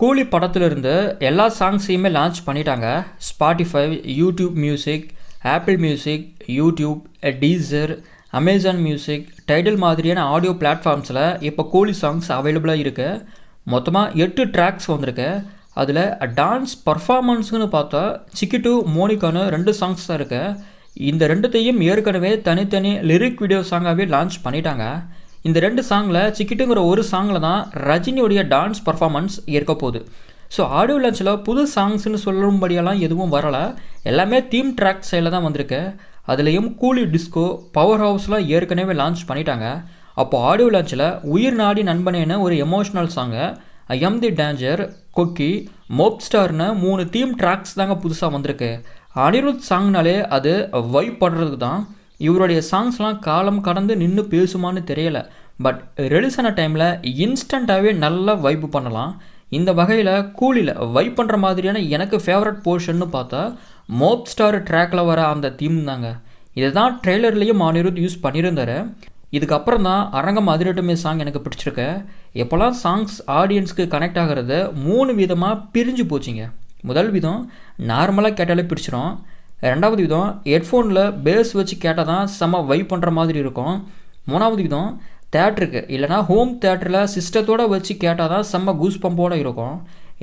கூலி படத்துலேருந்து எல்லா சாங்ஸையுமே லான்ச் பண்ணிட்டாங்க. Spotify YouTube music Apple music YouTube teaser Amazon music title மாதிரியான ஆடியோ பிளாட்ஃபார்ம்ஸில் இப்போ கூலி சாங்ஸ் அவைலபிளாக இருக்குது மொத்தமாக எட்டு ட்ராக்ஸ் வந்திருக்கு. அதில் டான்ஸ் பர்ஃபார்மன்ஸுன்னு பார்த்தா சிக்கிட்டு மோனிகான்னு ரெண்டு சாங்ஸ் தான் இருக்குது இந்த ரெண்டுத்தையும் ஏற்கனவே தனித்தனி லிரிக் வீடியோ சாங்காகவே லான்ச் பண்ணிட்டாங்க. இந்த ரெண்டு சாங்கில் சிக்கிட்டுங்கிற ஒரு சாங்கில் தான் ரஜினியுடைய டான்ஸ் பர்ஃபாமன்ஸ் இருக்க போகுது. ஸோ ஆடியோ லான்ச்சில் புது சாங்ஸ்னு சொல்லும்படியெல்லாம் எதுவும் வரலை. எல்லாமே தீம் ட்ராக் சைடில் தான் வந்திருக்கு. அதுலேயும் கூலி டிஸ்கோ பவர் ஹவுஸ்லாம் ஏற்கனவே லான்ச் பண்ணிட்டாங்க. அப்போ ஆடியோ லான்ச்சில் உயிர் நாடி நண்பனேன்னு ஒரு எமோஷ்னல் சாங்கை ஐ எம் தி டேஞ்சர் கொக்கி மோப் ஸ்டார்னு மூணு தீம் ட்ராக்ஸ் தாங்க புதுசாக வந்திருக்கு. அனிருத் சாங்னாலே அது வைப் பண்ணுறதுக்கு தான். இவருடைய சாங்ஸ்லாம் காலம் கடந்து நின்று பேசுமான்னு தெரியல. பட் ரிலீஸ் ஆன டைமில் இன்ஸ்டண்ட்டாகவே நல்லா வைப் பண்ணலாம். இந்த வகையில் கூலியில் வைப் பண்ணுற மாதிரியான எனக்கு ஃபேவரட் போர்ஷன்னு பார்த்தா மோப் ஸ்டார் ட்ராக்கில் வர அந்த தீம் தாங்க. இதை தான் ட்ரெய்லர்லேயும் அனிருத் யூஸ் பண்ணியிருந்தாரு. இதுக்கப்புறம் தான் அரங்கம் அதிரட்டுமே சாங் எனக்கு பிடிச்சிருக்கு. எப்போல்லாம் சாங்ஸ் ஆடியன்ஸ்க்கு கனெக்ட் ஆகிறது மூணு விதமாக பிரிஞ்சு போச்சுங்க. முதல் விதம் நார்மலாக கேட்டாலே பிடிச்சிரும். ரெண்டாவது விதம் ஹெட்ஃபோனில் பேஸ் வச்சு கேட்டால் தான் செம்ம வைப் பண்ணுற மாதிரி இருக்கும். மூணாவது விதம் தேட்டருக்கு இல்லைனா ஹோம் தேட்டரில் சிஸ்டத்தோடு வச்சு கேட்டால் தான் செம்ம கூஸ் பம்போடு இருக்கும்.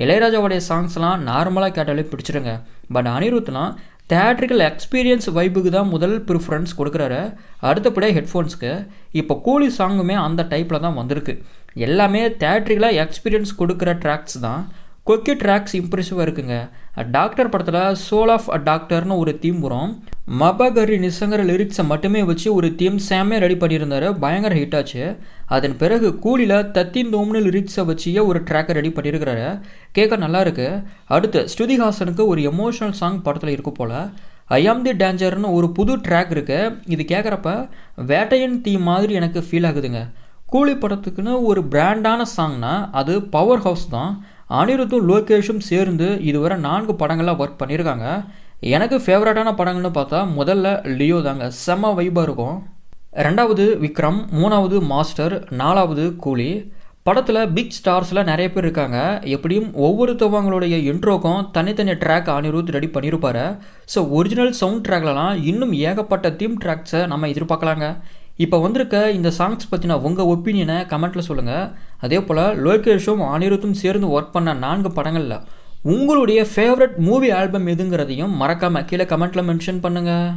இளையராஜாவுடைய சாங்ஸ்லாம் நார்மலாக கேட்டாலே பிடிச்சிருங்க. பட் அனிருத்லாம் தேட்ரிக்கல் எக்ஸ்பீரியன்ஸ் வைப்புக்கு தான் முதல் ப்ரிஃபரன்ஸ் கொடுக்குறாரு. அடுத்தபடியாக ஹெட்ஃபோன்ஸ்க்கு இப்போ கூலி சாங்குமே அந்த டைப்பில் தான் வந்திருக்கு. எல்லாமே தேட்ரிக்கலாக எக்ஸ்பீரியன்ஸ் கொடுக்குற ட்ராக்ஸ் தான். கொக்கி ட்ராக்ஸ் இம்ப்ரெசிவாக இருக்குங்க. டாக்டர் படத்தில் சோல் ஆஃப் அ டாக்டர்னு ஒரு தீம் வரும். மபகரி நிசங்கிற லிரிக்ஸை மட்டுமே வச்சு ஒரு தீம் சாமே ரெடி பண்ணியிருந்தாரு. பயங்கர ஹிட் ஆச்சு. அதன் பிறகு கூலியில் தத்திந்தோம்னு லிரிக்ஸை வச்சியே ஒரு ட்ராக்கை ரெடி பண்ணியிருக்கிறாரு? கேட்க நல்லா இருக்கு. அடுத்து ஸ்ருதிஹாசனுக்கு ஒரு எமோஷனல் சாங் படத்தில் இருக்கும் போல். ஐ தி டேஞ்சர்னு ஒரு புது ட்ராக் இருக்குது இது கேட்குறப்ப வேட்டையன் தீம் மாதிரி எனக்கு ஃபீல் ஆகுதுங்க. கூலி படத்துக்குன்னு ஒரு பிராண்டான சாங்னா அது பவர் ஹவுஸ் தான். அனிருத்தும் லோகேஷும் சேர்ந்து இதுவரை நான்கு படங்களாக ஒர்க் பண்ணியிருக்காங்க. எனக்கு ஃபேவரட்டான படங்கள்னு பார்த்தா முதல்ல லியோ தாங்க. செம்ம வைபாக இருக்கும். ரெண்டாவது விக்ரம் மூணாவது மாஸ்டர் நாலாவது கூலி. படத்தில் பிக் ஸ்டார்ஸில் நிறைய பேர் இருக்காங்க. எப்படியும் ஒவ்வொருத்தவங்களுடைய இன்ட்ரோக்கும் தனித்தனி ட்ராக் அனிருத் ரெடி பண்ணியிருப்பாரு. ஸோ ஒரிஜினல் சவுண்ட் ட்ராக்லலாம் இன்னும் ஏகப்பட்ட தீம் ட்ராக்ஸை நம்ம எதிர்பார்க்கலாங்க. இப்போ வந்திருக்க இந்த சாங்ஸ் பற்றின உங்கள் ஒப்பீனியனை கமெண்ட்டில் சொல்லுங்கள் அதே போல் லோகேஷும் அனிருத்தும் சேர்ந்து ஒர்க் பண்ண நான்கு படங்களில் உங்களுடைய ஃபேவரட் மூவி ஆல்பம் எதுங்கிறதையும் மறக்காமல் கீழே கமெண்ட்டில் மென்ஷன் பண்ணுங்கள்